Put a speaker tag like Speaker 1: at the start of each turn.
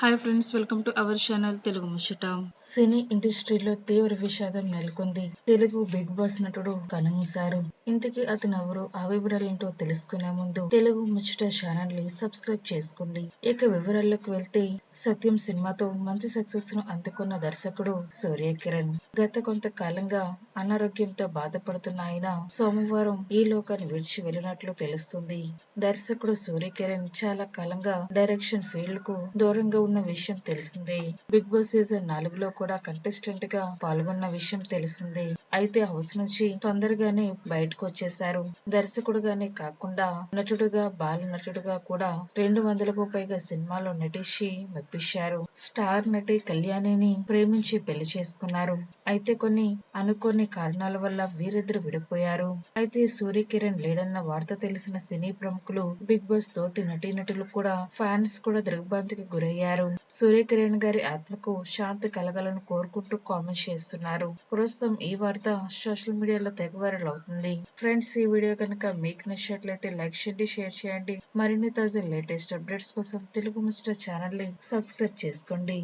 Speaker 1: Hi friends welcome to our channel Telugu Muchata cine ఇండస్ట్రీలో తీవ్ర విషాదం నెలకొంది. తెలుగు బిగ్ బాస్ నటుడు కనుమూశారు ఇంతకీ అతను ఎవరు ఆ వివరాలేంటో తెలుసుకునే ముందు తెలుగు ముచ్చట ఛానల్ని సబ్స్క్రైబ్ చేసుకోండి. ఇక వివరాల్లోకి వెళ్తే సత్యం సినిమాతో మంచి సక్సెస్ను అందుకున్న దర్శకుడు సూర్య కిరణ్. గత కొంతకాలంగా అనారోగ్యంతో బాధపడుతున్న ఆయన సోమవారం ఈ లోకాన్ని విడిచి వెళ్ళినట్లు తెలుస్తుంది. దర్శకుడు సూర్య కిరణ్ చాలా కాలంగా డైరెక్షన్ ఫీల్డ్కు దూరంగా పాల్గొన్న విషయం తెలిసిందే. బిగ్ బాస్ సీజన్ నాలుగులో కూడా కంటెస్టెంట్గా పాల్గొన్న విషయం తెలిసిందే. అయితే హౌస్ నుంచి తొందరగానే బయటకు వచ్చేశారు దర్శకుడుగానే కాకుండా నటుడుగా బాల నటుడుగా కూడా రెండు వందలకు పైగా సినిమాల్లో నటించి మెప్పించారు. స్టార్ నటి కళ్యాణిని ప్రేమించి పెళ్ళి చేసుకున్నారు. అయితే కొన్ని అనుకోని కారణాల వల్ల వీరిద్దరు విడిపోయారు. అయితే సూర్య కిరణ్ లేడన్న వార్త తెలిసిన సినీ ప్రముఖులు బిగ్ బాస్ తోటి నటీనటులు కూడా ఫ్యాన్స్ కూడా దిగ్భ్రాంతికి గురయ్యారు. సూర్య కిరణ్ గారి ఆత్మకు శాంతి కలగాలని కోరుకుంటూ కామెంట్స్ చేస్తున్నారు. ప్రస్తుతం ఈ వార్త వార్త సోషల్ మీడియాలో తెగ వైరల్ అవుతుంది. ఫ్రెండ్స్ ఈ వీడియో కనుక మీకు నచ్చినట్లయితే లైక్ చేయండి షేర్ చేయండి. మరిన్ని తాజా లేటెస్ట్ అప్డేట్స్ కోసం తెలుగు ముచ్చట ఛానల్ని సబ్స్క్రైబ్ చేసుకోండి.